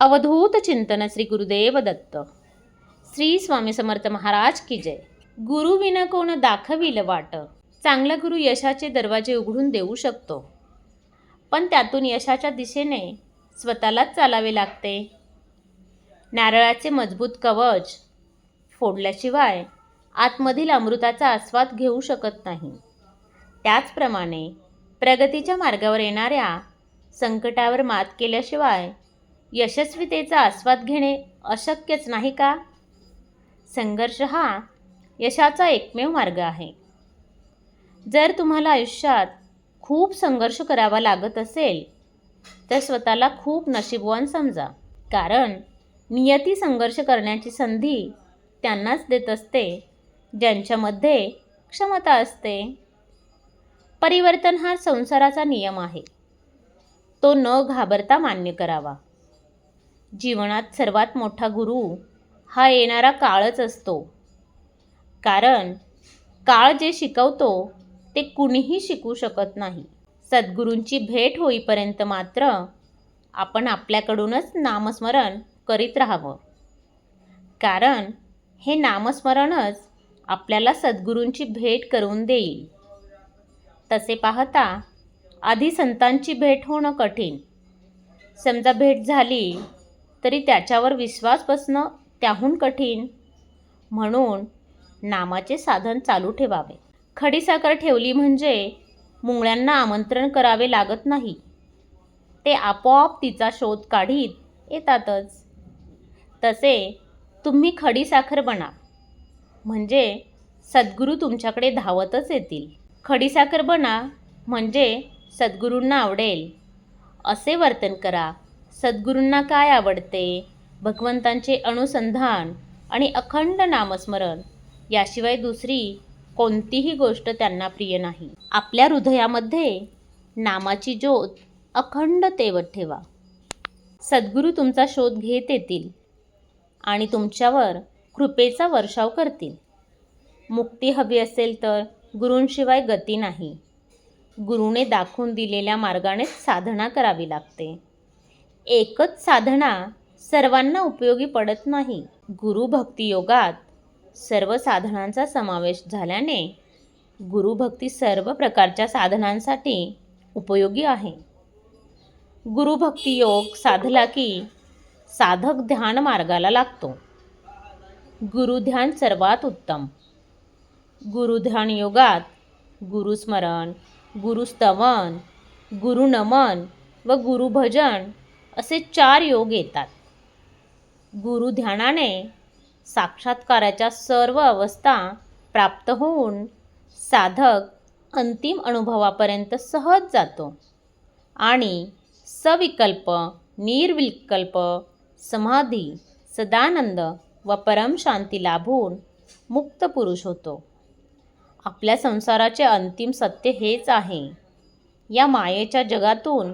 अवधूत चिंतन श्री गुरुदेव दत्त. श्री स्वामी समर्थ महाराज की जय. गुरु विना कोण दाखविल वाट. चांगला गुरु यशाचे दरवाजे उघडून देऊ शकतो. पण त्यातून यशाच्या दिशेने स्वतःलाच चालावे लागते. नारळाचे मजबूत कवच फोडल्याशिवाय आतमधील अमृताचा आस्वाद घेऊ शकत नाही. त्याचप्रमाणे प्रगतीच्या मार्गावर येणाऱ्या संकटावर मात केल्याशिवाय यशस्वीतेचा आस्वाद घेणे अशक्यच नाही का? संघर्ष हा यशाचा एकमेव मार्ग आहे. जर तुम्हाला आयुष्यात खूप संघर्ष करावा लागत असेल तर स्वतःला खूप नशीबवान समजा. कारण नियती संघर्ष करण्याची संधी त्यांनाच देत असते ज्यांच्यामध्ये क्षमता असते. परिवर्तन हा संसाराचा नियम आहे. तो न घाबरता मान्य करावा. जीवनात सर्वात मोठा गुरु हा येणारा काळच असतो. कारण काळ जे शिकवतो ते कुणीही शिकू शकत नाही. सद्गुरूंची भेट होईपर्यंत मात्र आपण आपल्याकडूनच नामस्मरण करीत राहावं. कारण हे नामस्मरणच आपल्याला सद्गुरूंची भेट करून देईल. तसे पाहता आधी संतांची भेट होणं कठीण. समजा भेट झाली तरी त्याच्यावर विश्वास बसणं त्याहून कठीण. म्हणून नामाचे साधन चालू ठेवावे. खडीसाखर ठेवली म्हणजे मुंगळ्यांना आमंत्रण करावे लागत नाही. ते आपोआप तिचा शोध काढीत येतातच. तसे तुम्ही खडीसाखर बना. म्हणजे सद्गुरू तुमच्याकडे धावतच येतील. खडीसाखर बना म्हणजे सद्गुरूंना आवडेल. असे वर्तन करा. सद्गुरूंना काय आवडते? भगवंतांचे अनुसंधान आणि अखंड नामस्मरण याशिवाय दुसरी कोणतीही गोष्ट त्यांना प्रिय नाही. आपल्या हृदयामध्ये नामाची ज्योत अखंड तेवत ठेवा. सद्गुरू तुमचा शोध घेत येतील आणि तुमच्यावर कृपेचा वर्षाव करतील. मुक्ती हवी असेल तर गुरूंशिवाय गती नाही. गुरुने दाखवून दिलेल्या मार्गानेच साधना करावी लागते. एकच साधना सर्वांना उपयोगी पडत नाही. गुरुभक्ती योगात सर्व साधनांचा समावेश झाल्याने गुरुभक्ती सर्व प्रकारच्या साधनांसाठी उपयोगी आहे. गुरुभक्ती योग साधला की साधक ध्यान मार्गाला लागतो. गुरुध्यान सर्वात उत्तम. गुरुध्यान योगात गुरुस्मरण गुरुस्तवन गुरुनमन व गुरुभजन असे चार योग येतात. गुरुध्यानाने साक्षात्काराच्या सर्व अवस्था प्राप्त होऊन साधक अंतिम अनुभवापर्यंत सहज जातो आणि सविकल्प निर्विकल्प समाधी सदानंद व परमशांती लाभून मुक्त पुरुष होतो. आपल्या संसाराचे अंतिम सत्य हेच आहे. या मायेच्या जगातून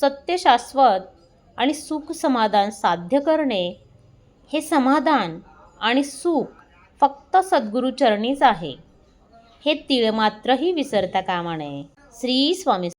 सत्य शाश्वत आणि सुख समाधान साध्य करणे हे समाधान आणि सुख फक्त सद्गुरूचरणीच आहे. हे तीळ मात्रही विसरता कामा नये. श्री स्वामी